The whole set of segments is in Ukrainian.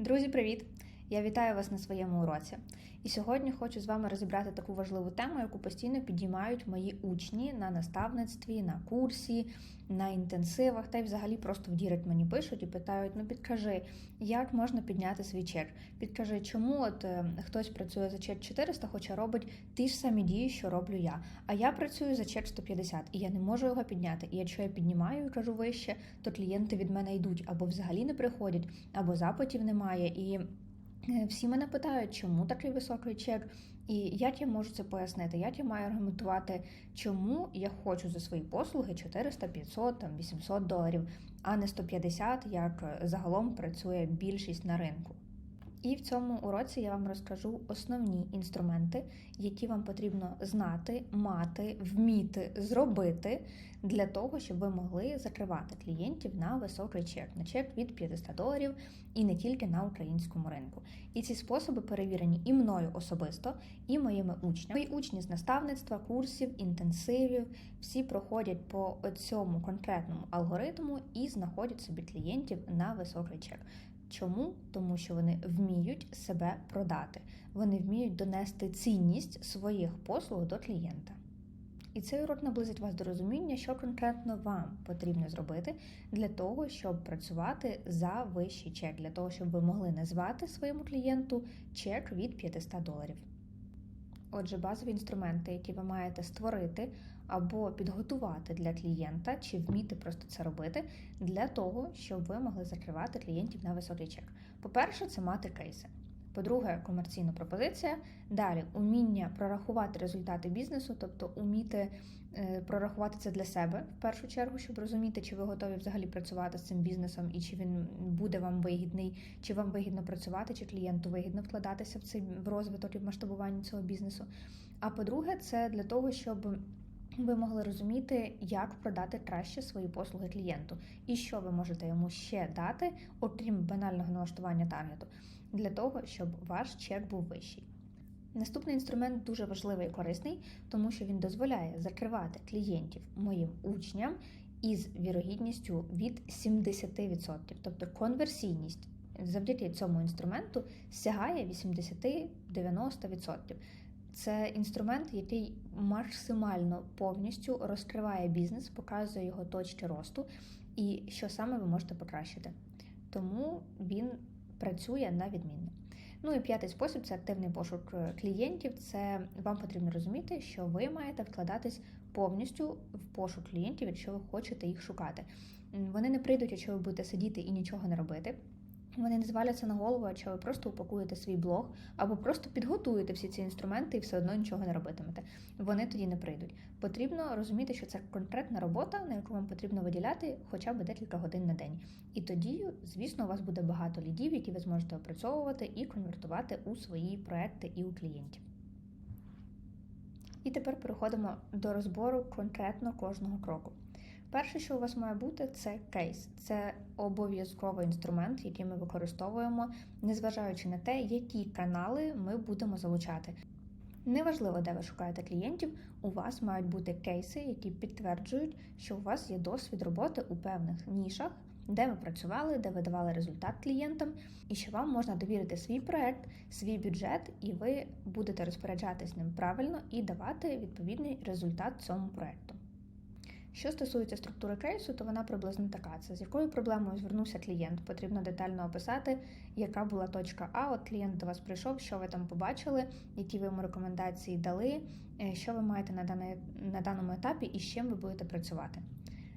Друзі, привіт! Я вітаю вас на своєму уроці. І сьогодні хочу з вами розібрати таку важливу тему, яку постійно підіймають мої учні на наставництві, на курсі, на інтенсивах, та й взагалі просто в Дірект мені пишуть і питають: ну підкажи, як можна підняти свій чек? Підкажи, чому от е, хтось працює за чек 400, хоча робить ті ж самі дії, що роблю я. А я працюю за чек 150, і я не можу його підняти. І якщо я піднімаю і кажу вище, то клієнти від мене йдуть або взагалі не приходять, або запитів немає. І всі мене питають, чому такий високий чек, і як я можу це пояснити, як я маю аргументувати, чому я хочу за свої послуги 400, 500, там 800 доларів, а не 150, як загалом працює більшість на ринку. І в цьому уроці я вам розкажу основні інструменти, які вам потрібно знати, мати, вміти зробити для того, щоб ви могли закривати клієнтів на високий чек, на чек від 500 доларів і не тільки на українському ринку. І ці способи перевірені і мною особисто, і моїми учнями. Мої учні з наставництва, курсів, інтенсивів всі проходять по цьому конкретному алгоритму і знаходять собі клієнтів на високий чек. Чому? Тому що вони вміють себе продати, вони вміють донести цінність своїх послуг до клієнта. І цей урок наблизить вас до розуміння, що конкретно вам потрібно зробити для того, щоб працювати за вищий чек, для того, щоб ви могли назвати своєму клієнту чек від 500 доларів. Отже, базові інструменти, які ви маєте створити або підготувати для клієнта, чи вміти просто це робити, для того, щоб ви могли закривати клієнтів на високий чек. По-перше, це мати кейси. По-друге, комерційна пропозиція. Далі уміння прорахувати результати бізнесу, тобто уміти е, прорахувати це для себе в першу чергу, щоб розуміти, чи ви готові взагалі працювати з цим бізнесом і чи він буде вам вигідний, чи вам вигідно працювати, чи клієнту вигідно вкладатися в цей в розвиток і в масштабування цього бізнесу. А по-друге, це для того, щоб ви могли розуміти, як продати краще свої послуги клієнту, і що ви можете йому ще дати, окрім банального налаштування таргету, для того, щоб ваш чек був вищий. Наступний інструмент дуже важливий і корисний, тому що він дозволяє закривати клієнтів моїм учням із вірогідністю від 70%, тобто конверсійність завдяки цьому інструменту сягає 80-90%. Це інструмент, який максимально повністю розкриває бізнес, показує його точки росту і що саме ви можете покращити. Тому він працює на відмінно. Ну і п'ятий спосіб це активний пошук е, клієнтів. Це вам потрібно розуміти, що ви маєте вкладатись повністю в пошук клієнтів, якщо ви хочете їх шукати. Вони не прийдуть, якщо ви будете сидіти і нічого не робити. Вони не зваляться на голову, а чи ви просто упакуєте свій блог, або просто підготуєте всі ці інструменти і все одно нічого не робитимете. Вони тоді не прийдуть. Потрібно розуміти, що це конкретна робота, на яку вам потрібно виділяти хоча б декілька годин на день. І тоді, звісно, у вас буде багато лідів, які ви зможете опрацьовувати і конвертувати у свої проекти і у клієнтів. І тепер переходимо до розбору конкретно кожного кроку. Перше, що у вас має бути, це кейс. Це обов'язковий інструмент, який ми використовуємо, незважаючи на те, які канали ми будемо залучати. Неважливо, де ви шукаєте клієнтів, у вас мають бути кейси, які підтверджують, що у вас є досвід роботи у певних нішах, де ви працювали, де ви давали результат клієнтам, і що вам можна довірити свій проект, свій бюджет, і ви будете розпоряджатись ним правильно і давати відповідний результат цьому проекту. Що стосується структури кейсу, то вона приблизно така: це з якою проблемою звернувся клієнт. Потрібно детально описати, яка була точка А. От клієнт до вас прийшов, що ви там побачили, які ви йому рекомендації дали, е, що ви маєте на, даний, на даному етапі і з чим ви будете працювати.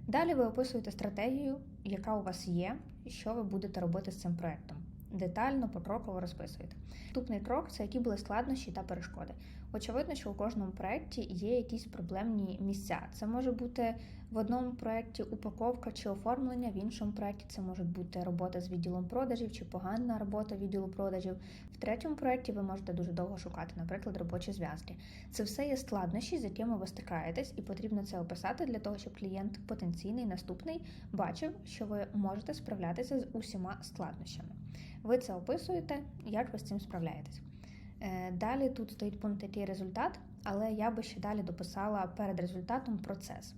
Далі ви описуєте стратегію, яка у вас є, що ви будете робити з цим проектом. Детально, покроково розписуєте. Наступний крок це які були складнощі та перешкоди. Очевидно, що у кожному проєкті є якісь проблемні місця. Це може бути в одному проєкті упаковка чи оформлення, в іншому проєкті це може бути робота з відділом продажів чи погана робота відділу продажів. В третьому проєкті ви можете дуже довго шукати, наприклад, робочі зв'язки. Це все є складнощі, з якими ви стикаєтесь, і потрібно це описати для того, щоб клієнт потенційний наступний бачив, що ви можете справлятися з усіма складнощами. Ви це описуєте, як ви з цим справляєтесь. Е, далі тут стоїть пункт який результат, але я би ще далі дописала перед результатом процес.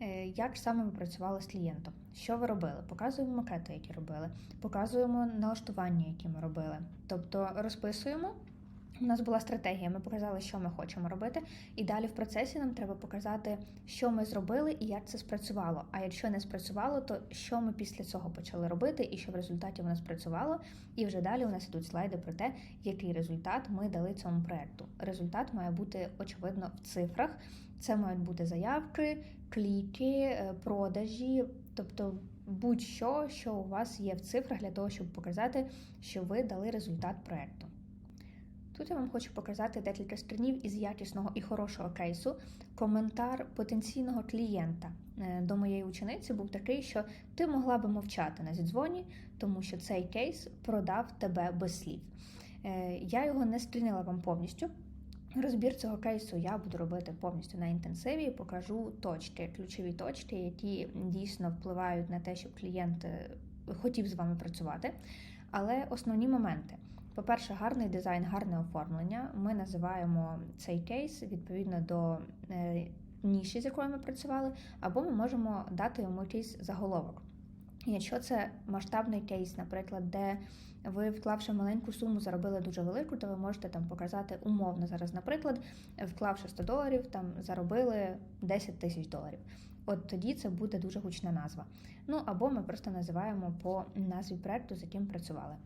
Е, Як саме ми працювали з клієнтом? Що ви робили? Показуємо макети, які робили, показуємо налаштування, які ми робили. Тобто розписуємо. У нас була стратегія, ми показали, що ми хочемо робити, і далі в процесі нам треба показати, що ми зробили і як це спрацювало. А якщо не спрацювало, то що ми після цього почали робити, і що в результаті воно спрацювало. І вже далі у нас ідуть слайди про те, який результат ми дали цьому проекту. Результат має бути очевидно в цифрах. Це мають бути заявки, кліки, е, продажі, тобто будь-що, що у вас є в цифрах для того, щоб показати, що ви дали результат проекту. Тут я вам хочу показати декілька скринів із якісного і хорошого кейсу. Коментар потенційного клієнта е, до моєї учениці був такий, що ти могла би мовчати на зідзвоні, тому що цей кейс продав тебе без слів. Е, Я його не скрінила вам повністю. Розбір цього кейсу я буду робити повністю на інтенсиві. Покажу точки, ключові точки, які дійсно впливають на те, щоб клієнт е, хотів з вами працювати. Але основні моменти. По-перше, гарний дизайн, гарне оформлення. Ми називаємо цей кейс відповідно до е, ніші, з якою ми працювали, або ми можемо дати йому якийсь заголовок. Якщо це масштабний кейс, наприклад, де ви, вклавши маленьку суму, заробили дуже велику, то ви можете там показати умовно зараз, наприклад, вклавши 100 доларів, там заробили 10 тисяч доларів. От тоді це буде дуже гучна назва. Ну або ми просто називаємо по назві проекту, з яким працювали.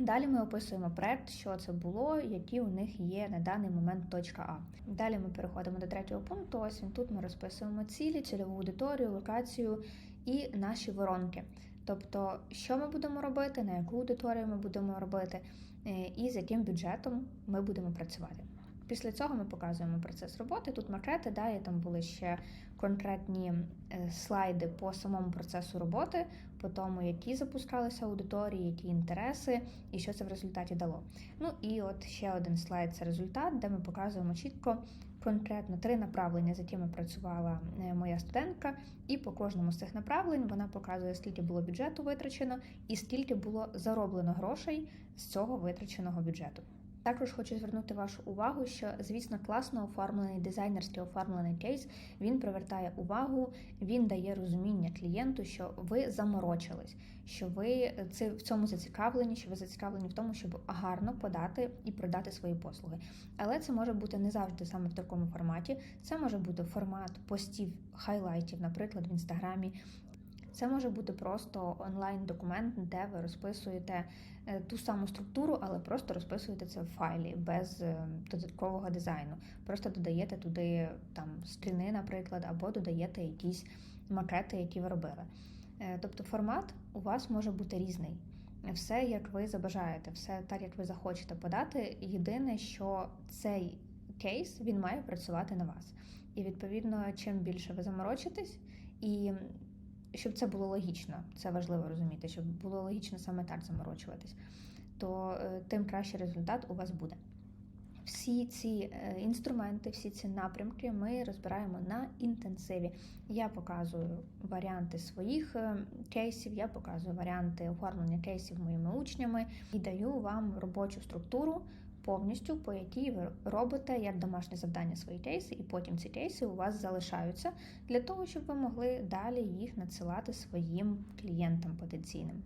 Далі ми описуємо проект, що це було, які у них є на даний момент точка А. Далі ми переходимо до третього пункту. Ось він тут ми розписуємо цілі, цільову аудиторію, локацію і наші воронки. Тобто, що ми будемо робити, на яку аудиторію ми будемо робити, е, і з яким бюджетом ми будемо працювати. Після цього ми показуємо процес роботи. Тут макети, далі там були ще конкретні е, слайди по самому процесу роботи, по тому, які запускалися аудиторії, які інтереси і що це в результаті дало. Ну і от ще один слайд це результат, де ми показуємо чітко. Конкретно три направлення, з якими працювала е, моя студентка, і по кожному з цих направлень вона показує, скільки було бюджету витрачено і скільки було зароблено грошей з цього витраченого бюджету. Також хочу звернути вашу увагу, що, звісно, класно оформлений дизайнерський оформлений кейс він привертає увагу, він дає розуміння клієнту, що ви заморочились, що ви це в цьому зацікавлені, що ви зацікавлені в тому, щоб гарно подати і продати свої послуги. Але це може бути не завжди саме в такому форматі. Це може бути формат постів, хайлайтів, наприклад, в інстаграмі. Це може бути просто онлайн-документ, де ви розписуєте е, ту саму структуру, але просто розписуєте це в файлі без е, додаткового дизайну. Просто додаєте туди там скріни, наприклад, або додаєте якісь макети, які ви робили. Е, тобто формат у вас може бути різний. Все, як ви забажаєте, все так, як ви захочете подати. Єдине, що цей кейс він має працювати на вас. І відповідно, чим більше ви заморочитесь і щоб це було логічно, це важливо розуміти, щоб було логічно саме так заморочуватись, то е, тим кращий результат у вас буде. Всі ці е, інструменти, всі ці напрямки ми розбираємо на інтенсиві. Я показую варіанти своїх е, кейсів, я показую варіанти оформлення кейсів моїми учнями і даю вам робочу структуру повністю, по якій ви робите як домашнє завдання свої кейси, і потім ці кейси у вас залишаються для того, щоб ви могли далі їх надсилати своїм клієнтам потенційним.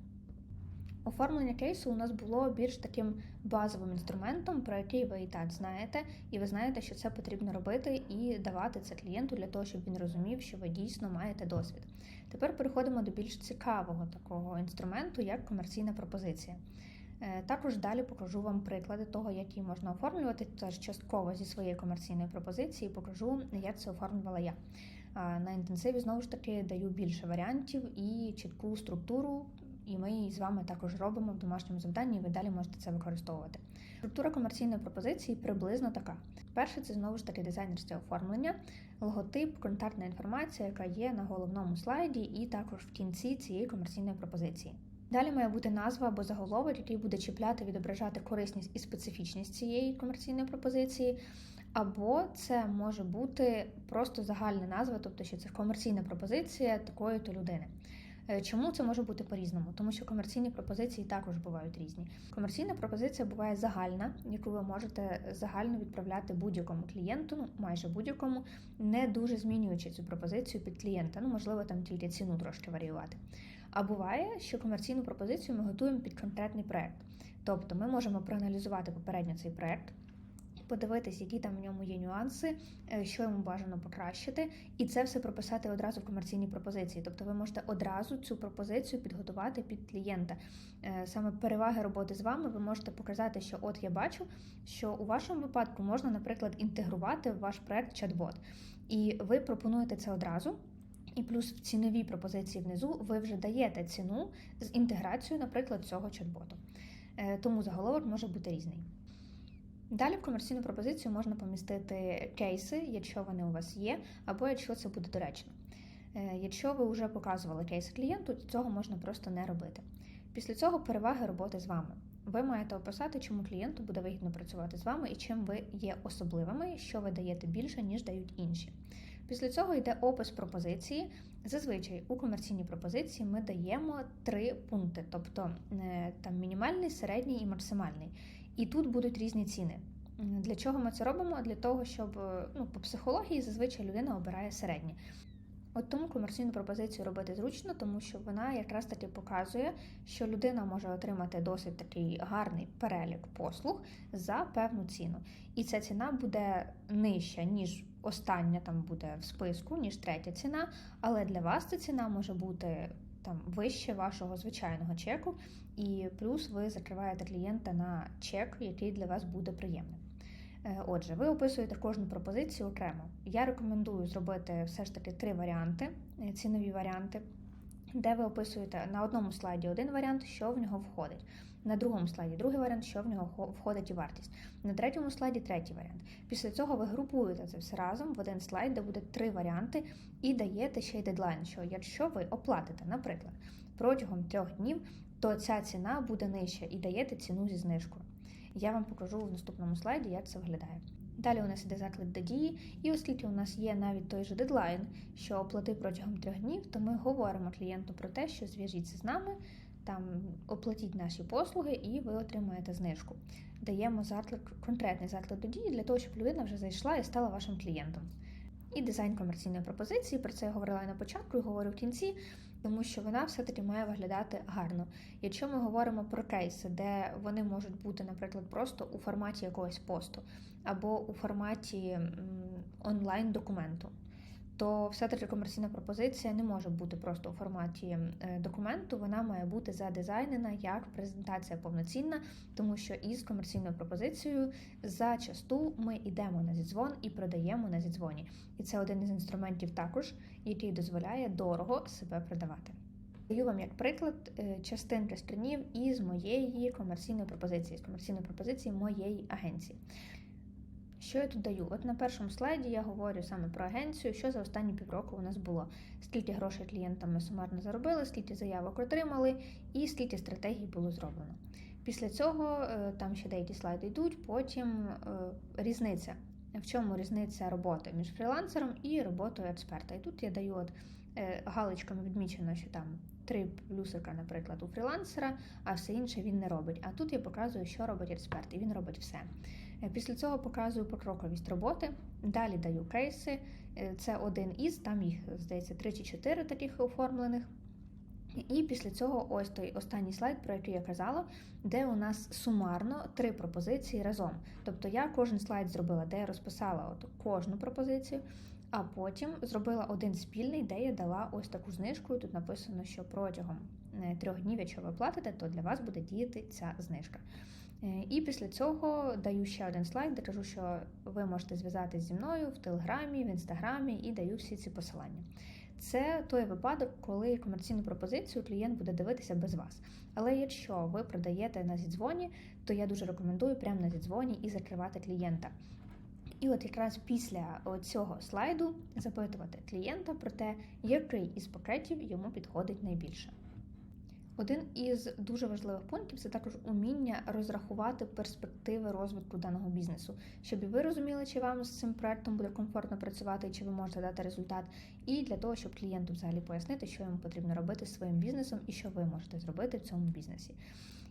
Оформлення кейсу у нас було більш таким базовим інструментом, про який ви і так знаєте, і ви знаєте, що це потрібно робити і давати це клієнту для того, щоб він розумів, що ви дійсно маєте досвід. Тепер переходимо до більш цікавого такого інструменту, як комерційна пропозиція. Е, також далі покажу вам приклади того, як її можна оформлювати, теж частково зі своєї комерційної пропозиції покажу, як це оформлювала я. На інтенсиві знову ж таки даю більше варіантів і чітку структуру, і ми її з вами також робимо в домашньому завданні, і ви далі можете це використовувати. Структура комерційної пропозиції приблизно така: перше, це знову ж таки дизайнерське оформлення, логотип, контактна інформація, яка є на головному слайді, і також в кінці цієї комерційної пропозиції. Далі має бути назва або заголовок, який буде чіпляти, відображати корисність і специфічність цієї комерційної пропозиції. Або це може бути просто загальна назва, тобто що це комерційна пропозиція такої-то людини. Е, Чому це може бути по-різному? Тому що комерційні пропозиції також бувають різні. Комерційна пропозиція буває загальна, яку ви можете загально відправляти будь-якому клієнту, ну майже будь-якому, не дуже змінюючи цю пропозицію під клієнта. Ну, можливо, там тільки ціну трошки варіювати. А буває, що комерційну пропозицію ми готуємо під конкретний проект. Тобто ми можемо проаналізувати попередньо цей проект, подивитись, які там в ньому є нюанси, е, що йому бажано покращити, і це все прописати одразу в комерційній пропозиції. Тобто ви можете одразу цю пропозицію підготувати під клієнта. Е, Саме переваги роботи з вами ви можете показати, що от я бачу, що у вашому випадку можна, наприклад, інтегрувати в ваш проект чат-бот, і ви пропонуєте це одразу. І плюс в ціновій пропозиції внизу ви вже даєте ціну з інтеграцією, наприклад, цього чат-боту. Е, Тому заголовок може бути різний. Далі в комерційну пропозицію можна помістити кейси, якщо вони у вас є, або якщо це буде доречно. Е, Якщо ви вже показували кейси клієнту, цього можна просто не робити. Після цього переваги роботи з вами. Ви маєте описати, чому клієнту буде вигідно працювати з вами і чим ви є особливими, що ви даєте більше, ніж дають інші. Після цього йде опис пропозиції. Зазвичай у комерційній пропозиції ми даємо три пункти, тобто е, там мінімальний, середній і максимальний. І тут будуть різні ціни. Для чого ми це робимо? Для того, щоб е, ну, по психології зазвичай людина обирає середнє. От тому комерційну пропозицію робити зручно, тому що вона якраз таки показує, що людина може отримати досить такий гарний перелік послуг за певну ціну. І ця ціна буде нижча, ніж остання там буде в списку, ніж третя ціна. Але для вас ця ціна може бути там вище вашого звичайного чеку, і плюс ви закриваєте клієнта на чек, який для вас буде приємним. Е, Отже, ви описуєте кожну пропозицію окремо. Я рекомендую зробити все ж таки три варіанти, е, цінові варіанти, де ви описуєте на одному слайді один варіант, що в нього входить. На другому слайді другий варіант, що в нього входить і вартість. На третьому слайді третій варіант. Після цього ви групуєте це все разом в один слайд, де буде три варіанти, і даєте ще й дедлайн, що якщо ви оплатите, наприклад, протягом трьох днів, то ця ціна буде нижча і даєте ціну зі знижкою. Я вам покажу в наступному слайді, як це виглядає. Далі у нас іде заклик до дії, і оскільки у нас є навіть той же дедлайн, що оплати протягом трьох днів, то ми говоримо клієнту про те, що зв'яжіться з нами, там оплатіть наші послуги, і ви отримаєте знижку. Даємо заклик, конкретний заклик до дії для того, щоб людина вже зайшла і стала вашим клієнтом. І дизайн комерційної пропозиції, про це я говорила на початку і говорю в кінці, тому що вона все-таки має виглядати гарно. Якщо ми говоримо про кейси, де вони можуть бути, наприклад, просто у форматі якогось посту або у форматі онлайн документу, то все-таки комерційна пропозиція не може бути просто у форматі е, документу, вона має бути задизайнена як презентація повноцінна, тому що із комерційною пропозицією зачасту ми йдемо на зідзвон і продаємо на зідзвоні. І це один із інструментів також, який дозволяє дорого себе продавати. Даю вам як приклад е, частинки скринів із моєї комерційної пропозиції, з комерційної пропозиції моєї агенції. Що я тут даю? От на першому слайді я говорю саме про агенцію, що за останні півроку у нас було, скільки грошей клієнтам ми сумарно заробили, скільки заявок отримали і скільки стратегій було зроблено. Після цього е, там ще деякі слайди йдуть, потім е, різниця. В чому різниця роботи між фрілансером і роботою експерта? І тут я даю от е, галочками відмічено, що там три плюсика, наприклад, у фрілансера, а все інше він не робить. А тут я показую, що робить експерт, і він робить все. Е, Після цього показую покроковість роботи. Далі даю кейси. Е, Це один із, там їх, здається, 3 чи 4 таких оформлених. І після цього ось той останній слайд, про який я казала, де у нас сумарно три пропозиції разом. Тобто я кожен слайд зробила, де я розписала от кожну пропозицію, а потім зробила один спільний, де я дала ось таку знижку. Тут написано, що протягом е, трьох днів, якщо ви платите, то для вас буде діяти ця знижка. Е, І після цього даю ще один слайд, де кажу, що ви можете зв'язатися зі мною в Телеграмі, в інстаграмі і даю всі ці посилання. Це той випадок, коли комерційну пропозицію клієнт буде дивитися без вас. Але якщо ви продаєте на зідзвоні, то я дуже рекомендую прямо на зідзвоні і закривати клієнта. І от якраз після цього слайду запитувати клієнта про те, який із пакетів йому підходить найбільше. Один із дуже важливих пунктів це також уміння розрахувати перспективи розвитку даного бізнесу, щоб і ви розуміли, чи вам з цим проектом буде комфортно працювати, чи ви можете дати результат, і для того, щоб клієнту взагалі пояснити, що йому потрібно робити з своїм бізнесом і що ви можете зробити в цьому бізнесі.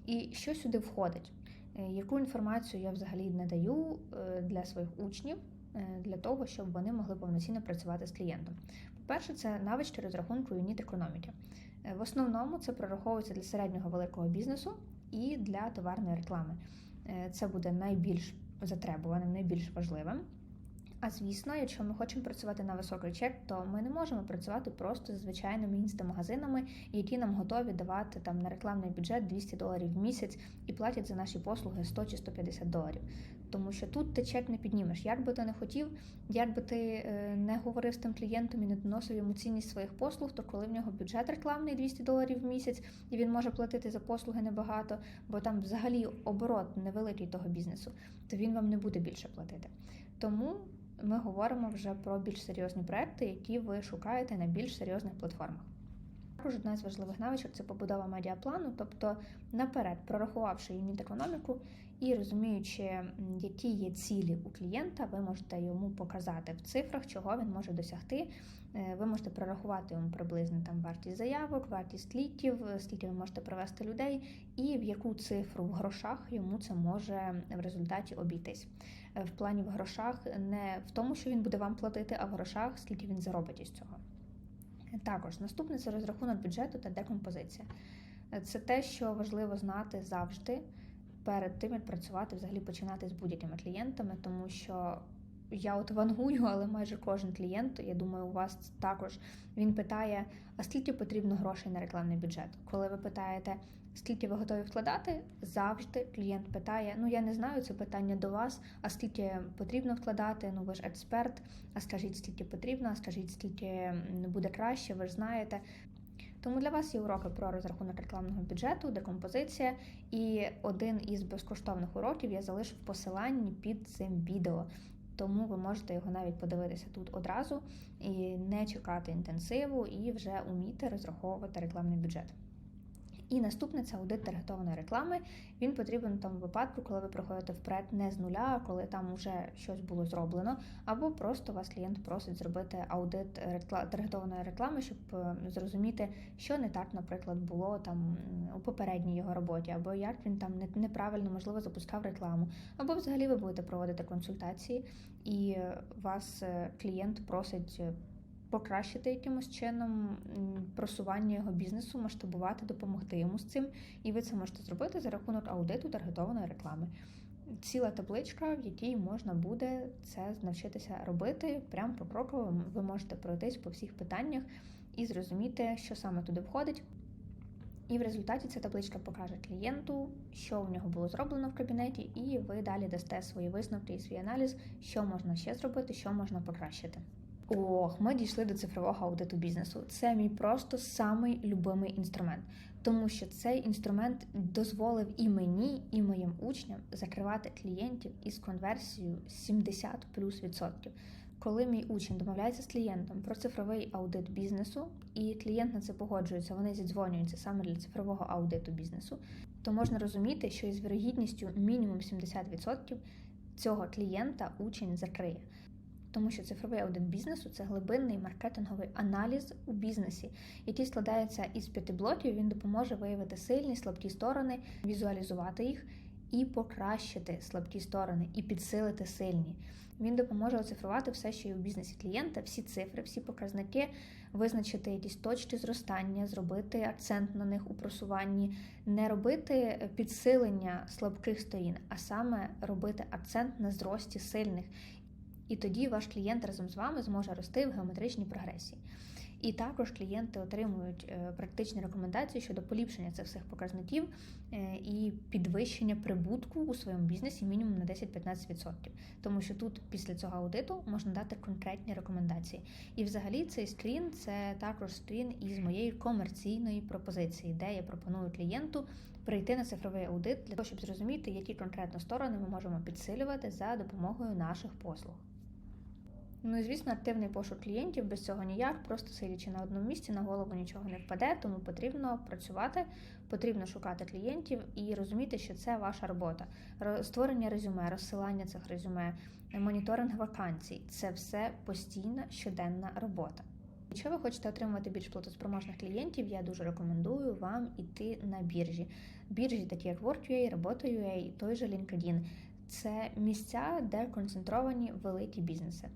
І що сюди входить? Е, яку інформацію я взагалі надаю е, для своїх учнів е, для того, щоб вони могли повноцінно працювати з клієнтом? По-перше, це навички розрахунку юніт економіки. В основному це прораховується для середнього великого бізнесу і для товарної реклами. Це буде найбільш затребуваним, найбільш важливим. А звісно, якщо ми хочемо працювати на високий чек, то ми не можемо працювати просто з звичайними інстамагазинами, які нам готові давати там на рекламний бюджет 200 доларів в місяць і платять за наші послуги 100 чи 150 доларів. Тому що тут ти чек не піднімеш. Як би ти не хотів, як би ти е, не говорив з тим клієнтом і не доносив йому цінність своїх послуг, то коли в нього бюджет рекламний 200 доларів в місяць, і він може платити за послуги небагато, бо там взагалі оборот невеликий того бізнесу, то він вам не буде більше платити. Тому ми говоримо вже про більш серйозні проекти, які ви шукаєте на більш серйозних платформах. Також одна з важливих навичок це побудова медіаплану, тобто наперед, прорахувавши юніт економіку і розуміючи, які є цілі у клієнта, ви можете йому показати в цифрах, чого він може досягти. Е, ви можете прорахувати йому приблизно там вартість заявок, вартість літів, скільки ви можете привести людей, і в яку цифру в грошах йому це може в результаті обійтись. Е, в плані в грошах не в тому, що він буде вам платити, а в грошах, скільки він заробить із цього. Також наступне це розрахунок бюджету та декомпозиція. Е, це те, що важливо знати завжди перед тим, як працювати, взагалі починати з будь-якими клієнтами, тому що я от вангую, але майже кожен клієнт, я думаю, у вас також він питає: а скільки потрібно грошей на рекламний бюджет? Коли ви питаєте, скільки ви готові вкладати, завжди клієнт питає: Ну я не знаю, це питання до вас, а скільки потрібно вкладати? Ну ви ж експерт, а скажіть, скільки потрібно, а скажіть, скільки буде краще, ви ж знаєте. Тому для вас є уроки про розрахунок рекламного бюджету, декомпозиція. І один із безкоштовних уроків я залишу в посиланні під цим відео. Тому ви можете його навіть подивитися тут одразу і не чекати інтенсиву, і вже уміти розраховувати рекламний бюджет. І наступне це аудит таргетованої реклами. Він потрібен в тому випадку, коли ви приходите в проект не з нуля, а коли там вже щось було зроблено, або просто вас клієнт просить зробити аудит таргетованої реклами, щоб е, зрозуміти, що не так, наприклад, було там у попередній його роботі, або як він там неправильно можливо запускав рекламу, або взагалі ви будете проводити консультації, і вас е, клієнт просить покращити якимось чином просування його бізнесу, масштабувати, допомогти йому з цим. І ви це можете зробити за рахунок аудиту таргетованої реклами. Ціла табличка, в якій можна буде це навчитися робити. Прямо по кроково ви можете пройтись по всіх питаннях і зрозуміти, що саме туди входить. І в результаті ця табличка покаже клієнту, що у нього було зроблено в кабінеті, і ви далі дасте свої висновки і свій аналіз, що можна ще зробити, що можна покращити. Ох, ми дійшли до цифрового аудиту бізнесу. Це мій просто самий любимий інструмент, тому що цей інструмент дозволив і мені, і моїм учням закривати клієнтів із конверсією 70 плюс відсотків. Коли мій учень домовляється з клієнтом про цифровий аудит бізнесу, і клієнт на це погоджується, вони зідзвонюються саме для цифрового аудиту бізнесу, то можна розуміти, що із вірогідністю мінімум 70% цього клієнта учень закриє тому що цифровий аудит бізнесу це глибинний маркетинговий аналіз у бізнесі, який складається із п'яти блоків. Він допоможе виявити сильні, слабкі сторони, візуалізувати їх і покращити слабкі сторони, і підсилити сильні. Він допоможе оцифрувати все, що є у бізнесі клієнта, всі цифри, всі показники, визначити якісь точки зростання, зробити акцент на них у просуванні, не робити підсилення слабких сторін, а саме робити акцент на зрості сильних і тоді ваш клієнт разом з вами зможе рости в геометричній прогресії. І також клієнти отримують е, практичні рекомендації щодо поліпшення цих всіх показників е, і підвищення прибутку у своєму бізнесі мінімум на 10-15%. Тому що тут після цього аудиту можна дати конкретні рекомендації. І взагалі цей скрін це також скрін із моєї комерційної пропозиції, де я пропоную клієнту прийти на цифровий аудит для того, щоб зрозуміти, які конкретно сторони ми можемо підсилювати за допомогою наших послуг. Ну і звісно, активний пошук клієнтів без цього ніяк, просто сидячи на одному місці, на голову нічого не впаде, тому потрібно працювати, потрібно шукати клієнтів і розуміти, що це ваша робота. Ро- Створення резюме, розсилання цих резюме, моніторинг вакансій це все постійна щоденна робота. Якщо ви хочете отримувати більш платоспроможних клієнтів, я дуже рекомендую вам іти на біржі. Біржі, такі як Work.ua, і той же LinkedIn. Це місця, де концентровані великі бізнеси.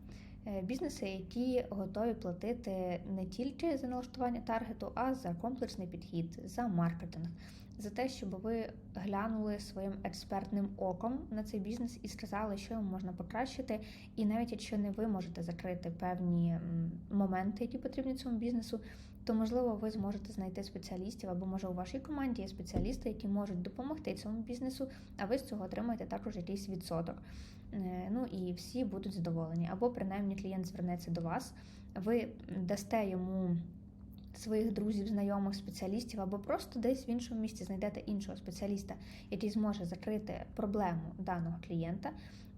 Е, Бізнеси, які готові платити не тільки за налаштування таргету, а за комплексний підхід, за маркетинг, за те, щоб ви глянули своїм експертним оком на цей бізнес і сказали, що йому можна покращити. І навіть якщо не ви можете закрити певні моменти, які потрібні цьому бізнесу, то можливо ви зможете знайти спеціалістів, або може у вашій команді є спеціалісти, які можуть допомогти цьому бізнесу, а ви з цього отримаєте також якийсь відсоток. Е, Ну і всі будуть задоволені. Або принаймні клієнт звернеться до вас, ви дасте йому своїх друзів, знайомих, спеціалістів, або просто десь в іншому місці знайдете іншого спеціаліста, який зможе закрити проблему даного клієнта.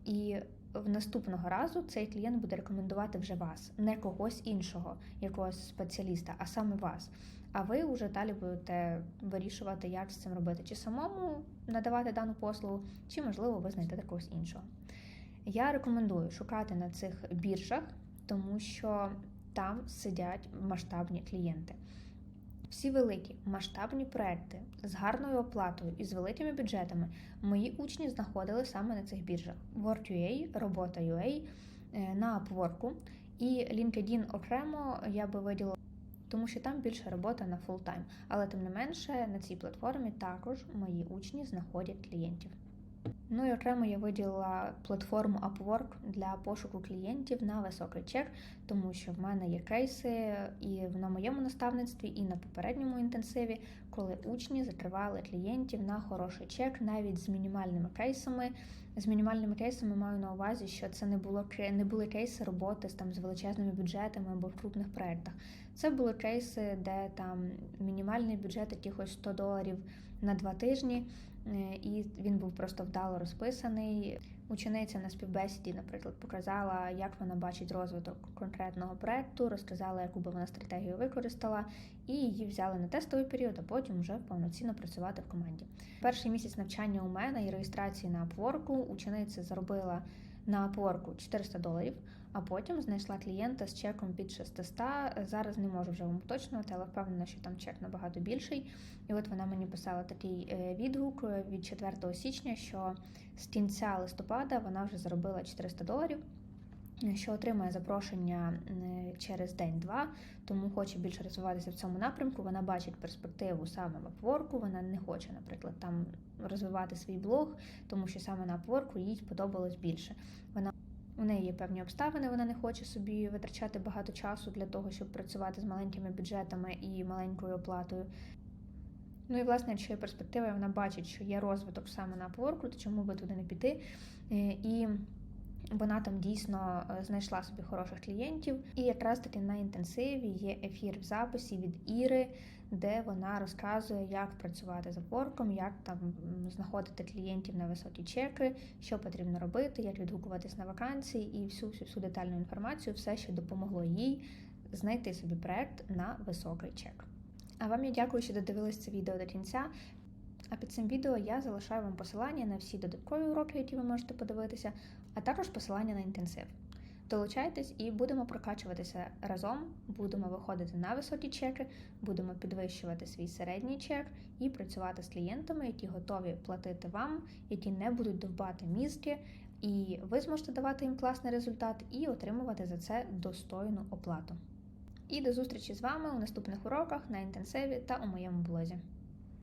І в наступного разу цей клієнт буде рекомендувати вже вас, не когось іншого, якогось спеціаліста, а саме вас. А ви вже далі будете вирішувати, як з цим робити, чи самому надавати дану послугу, чи можливо ви знайдете когось іншого. Я рекомендую шукати на цих біржах, тому що там сидять масштабні клієнти. Всі великі масштабні проекти з гарною оплатою і з великими бюджетами мої учні знаходили саме на цих біржах: Work.ua, Робота.ua, е, на Upwork і LinkedIn окремо я би виділила, тому що там більше робота на фултайм. Але тим не менше на цій платформі також мої учні знаходять клієнтів. Ну і окремо я виділила платформу Upwork для пошуку клієнтів на високий чек, тому що в мене є кейси і на моєму наставництві, і на попередньому інтенсиві, коли учні закривали клієнтів на хороший чек, навіть з мінімальними кейсами. З мінімальними кейсами маю на увазі, що це не було не були кейси роботи з там з величезними бюджетами або в крупних проєктах. Це були кейси, де там мінімальний бюджет якихось 100 доларів на два тижні. Е, і він був просто вдало розписаний. Учениця на співбесіді, наприклад, показала, як вона бачить розвиток конкретного проекту, розказала, яку би вона стратегію використала, і її взяли на тестовий період, а потім вже повноцінно працювати в команді. Перший місяць навчання у мене і реєстрації на Upwork учениця заробила на Upwork 400 доларів, а потім знайшла клієнта з чеком під 600. Зараз не можу вже вам уточнювати, але впевнена, що там чек набагато більший. І от вона мені писала такий відгук від 4 січня, що з кінця листопада вона вже заробила 400 доларів. Що отримує запрошення через день-два, тому хоче більше розвиватися в цьому напрямку. Вона бачить перспективу саме в Upwork, Вона не хоче, наприклад, там розвивати свій блог, тому що саме на Upwork їй сподобалось більше. Вона у неї є певні обставини, вона не хоче собі витрачати багато часу для того, щоб працювати з маленькими бюджетами і маленькою оплатою. Ну і власне, якщо є перспектива, вона бачить, що є розвиток саме на Upwork, то чому би туди не піти? І вона там дійсно е, знайшла собі хороших клієнтів. І якраз таки на інтенсиві є ефір в записі від Іри, де вона розказує, як працювати з Upwork, як там знаходити клієнтів на високі чеки, що потрібно робити, як відгукуватись на вакансії і всю всю всю детальну інформацію, все, що допомогло їй знайти собі проект на високий чек. А вам я дякую, що додивились це відео до кінця. А під цим відео я залишаю вам посилання на всі додаткові уроки, які ви можете подивитися, а також посилання на інтенсив. Долучайтесь і будемо прокачуватися разом, будемо виходити на високі чеки, будемо підвищувати свій середній чек і працювати з клієнтами, які готові платити вам, які не будуть довбати мізки, і ви зможете давати їм класний результат і отримувати за це достойну оплату. І до зустрічі з вами у наступних уроках на інтенсиві та у моєму блозі.